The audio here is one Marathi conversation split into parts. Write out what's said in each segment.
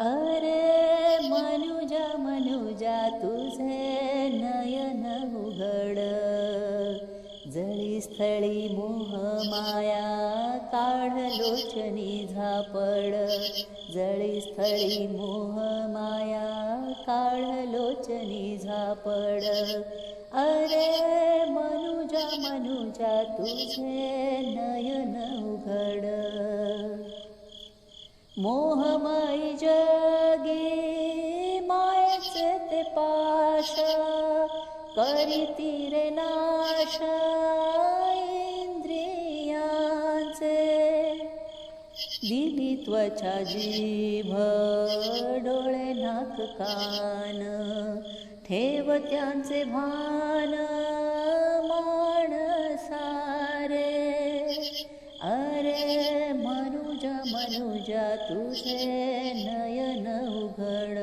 अरे मनुजा मनुजा तुझे नयन उघड. जळी स्थळी मोह माया काढ लोचनी झापड. जळी स्थळी मोह माया काढ लोचनी झापड. अरे मनुजा मनुजा तुझे नयन उघड. मोहमयी जगी मायेचे ते पाश करीती रे नाश इंद्रियांचे. दिली त्वचा जीभ डोळे नाक कान ठेव त्यांचे भान मनुजा मनुजा तुझे नयन उघड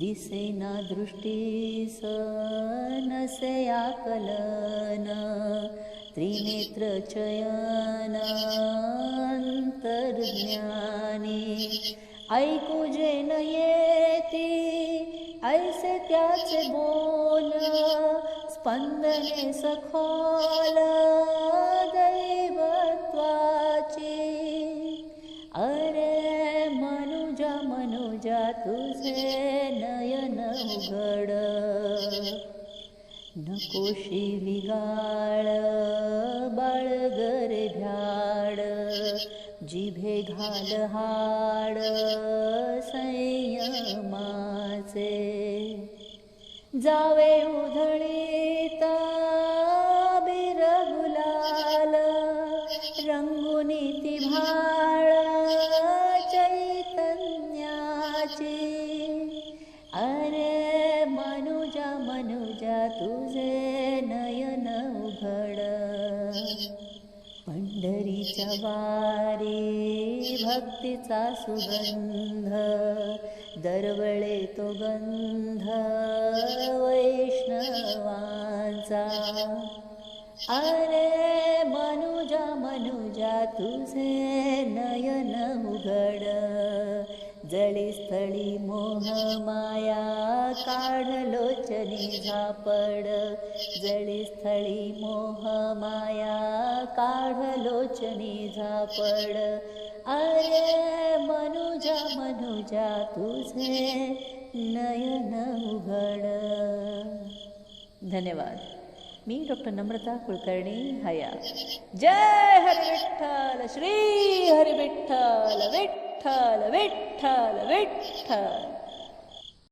दिसेना दृष्टीस नसे आकलन। त्रिनेत्र चयन अंतर्ज्ञानी ऐकू जे न येती ऐसे त्याचे बोल। स्पंदने सखोल अनुजा तुझे नयन उघड. नकोशी विगाळ बाळगर भ्याड जिभे घाल हाड संयमाचे. जावे उधळी मनुजा तुझे नयन उघड. पंढरीच्या वारी भक्तीचा सुगंध. दरवळे तो गंध वैष्णवांचा. अरे मनुजा मनुजा तुझे नयन उघड. जळी स्थळी मोह माया काढ लोचनी झापड. जळी स्थळी मोह माया काढ लोचनी झापड. अरे मनुजा मनुजा तुझे नयन उघड. धन्यवाद. मी डॉक्टर नम्रता कुलकर्णी हया. जय हरिविठ्ठल श्री हरिविठ्ठल विठ्ठल. विठ्ठल विठ्ठल विठ्ठल